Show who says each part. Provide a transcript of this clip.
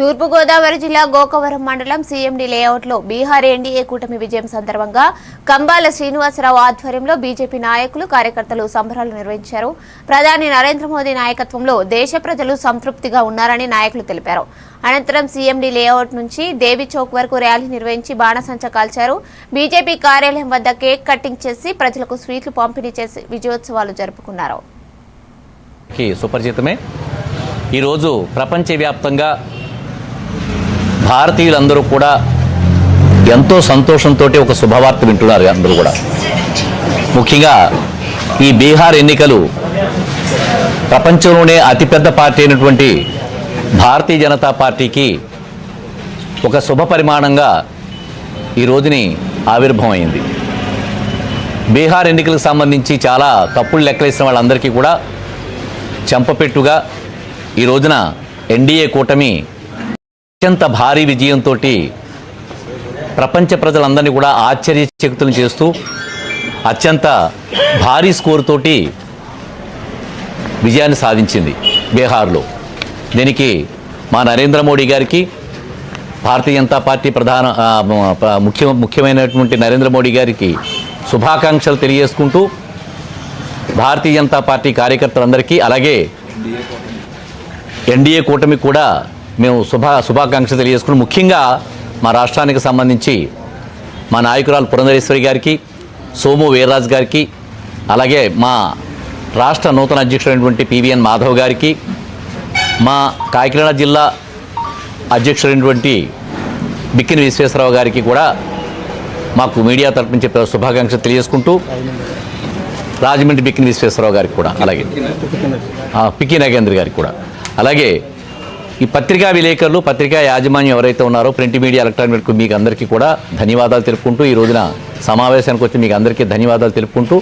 Speaker 1: తూర్పుగోదావరి జిల్లా గోకవరం మండలం సీఎండి లేఅవుట్లో బీహార్ ఎన్డీఏ కూటమి విజయం సందర్భంగా కంబాల శ్రీనివాసరావు ఆధ్వర్యంలో బీజేపీ నాయకులు కార్యకర్తలు సంబరాలు నిర్వహించారు. ప్రధాని నరేంద్ర మోదీ నాయకత్వంలో దేశ ప్రజలు సంతృప్తిగా ఉన్నారని నాయకులు తెలిపారు. అనంతరం సీఎండి లేఅవుట్ నుంచి దేవి చౌక్ వరకు ర్యాలీ నిర్వహించి బాణసంచ కాల్చారు. బీజేపీ కార్యాలయం వద్ద కేక్ కటింగ్ చేసి ప్రజలకు స్వీట్లు పంపిణీ చేసి విజయోత్సవాలు జరుపుకున్నారు.
Speaker 2: ఈ సుపరిచితమే. ఈరోజు ప్రపంచవ్యాప్తంగా భారతీయులందరూ కూడా ఎంతో సంతోషంతో ఒక శుభవార్త వింటున్నారు అందరూ కూడా. ముఖ్యంగా ఈ బీహార్ ఎన్నికలు ప్రపంచంలోనే అతిపెద్ద పార్టీ అయినటువంటి భారతీయ జనతా పార్టీకి ఒక శుభ పరిమాణంగా ఈ రోజుని ఆవిర్భవమైంది. బీహార్ ఎన్నికలకు సంబంధించి చాలా తప్పులు లెక్కలేసిన వాళ్ళందరికీ కూడా చెంపపెట్టుగా ఈ రోజున ఎన్డీఏ కూటమి అత్యంత భారీ విజయంతో ప్రపంచ ప్రజలందరినీ కూడా ఆశ్చర్యచకితులు చేస్తూ అత్యంత భారీ స్కోర్ తోటి విజయాన్ని సాధించింది బీహార్లో. దీనికి మా నరేంద్ర మోడీ గారికి భారతీయ జనతా పార్టీ ప్రధాన ముఖ్య ముఖ్యమైనటువంటి నరేంద్ర మోడీ గారికి శుభాకాంక్షలు తెలియజేసుకుంటూ భారతీయ జనతా పార్టీ కార్యకర్తలందరికీ అలాగే ఎన్డీఏ కూటమి కూడా మేము శుభ శుభాకాంక్షలు తెలియజేసుకుని ముఖ్యంగా మా రాష్ట్రానికి సంబంధించి మా నాయకురాలు పురంధరేశ్వరి గారికి సోము వీర్రాజు గారికి అలాగే మా రాష్ట్ర నూతన అధ్యక్షుడైనటువంటి పివిఎన్ మాధవ్ గారికి మా కాకినాడ జిల్లా అధ్యక్షుడైనటువంటి బిక్కిన విశ్వేశ్వరరావు గారికి కూడా మాకు మీడియా తరపు నుంచి శుభాకాంక్షలు తెలియజేసుకుంటూ రాజమండ్రి బిక్కిన విశ్వేశ్వరరావు గారికి కూడా అలాగే పిక్కి పికి నాగేంద్ర గారికి కూడా. అలాగే ఈ పత్రికా విలేకరులు పత్రికా యాజమాన్యం ఎవరైతే ఉన్నారో ప్రింట్ మీడియా ఎలక్ట్రానిక్ మీకు అందరికీ కూడా ధన్యవాదాలు తెలుపుకుంటూ ఈ రోజున సమావేశానికి వచ్చి మీకు అందరికీ ధన్యవాదాలు తెలుపుకుంటూ